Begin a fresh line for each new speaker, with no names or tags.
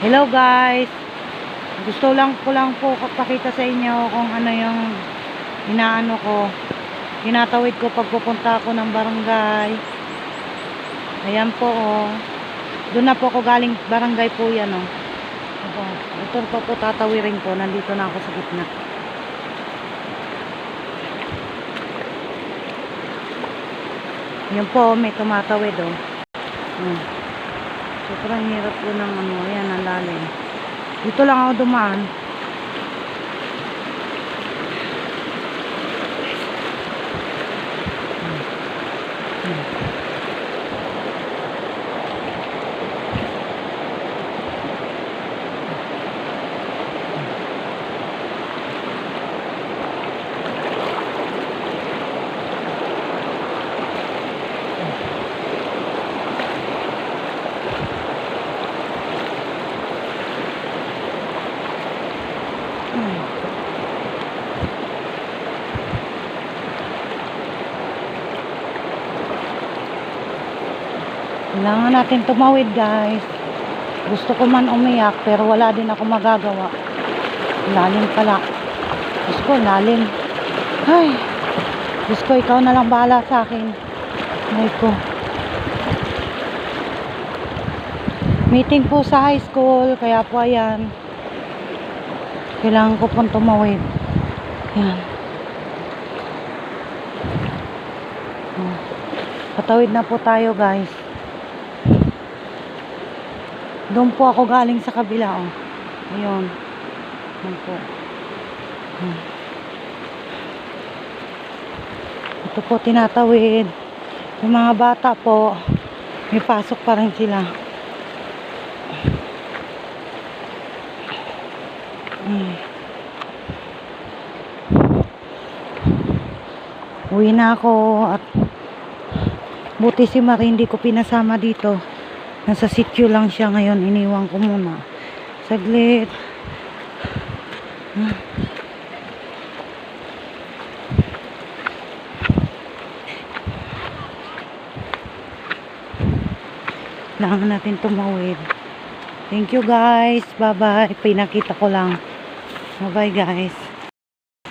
Hello guys. Gusto lang ko lang po pakita sa inyo kung ano yung inaano ko. Tinatawid ko pag pupunta ako ng barangay. Ayan po oh. Doon na po ako galing barangay po yan oh. Ito, ito pa po tatawirin ko. Nandito na ako sa gitna. Yan po, may tumatawid oh. Hmm. Sobrang hirap po ng ano, yan, ang lalim. Dito lang ako dumaan. Hmm. Kailangan natin tumawid guys. Gusto ko man umiyak pero wala din ako magagawa. Lalim pala. Diyos ko, lalim. Ay. Diyos ko, ikaw na lang bahala sa akin. Ay ko. Meeting po sa high school, kaya po ayan. Kailangan ko pong tumawid. Yan. Oh. Patawid na po tayo guys. Doon po ako galing sa kabila oh. Ayun. Ayun po. Hmm. Ito po tinatawid. Yung mga bata po, may pasok pa rin sila. Hmm. Uwi na ako at buti si Marie hindi ko pinasama dito. Nasa sityo lang siya ngayon. Iniwan ko muna. Saglit. Kailangan natin tumawid. Thank you guys. Bye-bye. Pinakita ko lang. Bye-bye guys.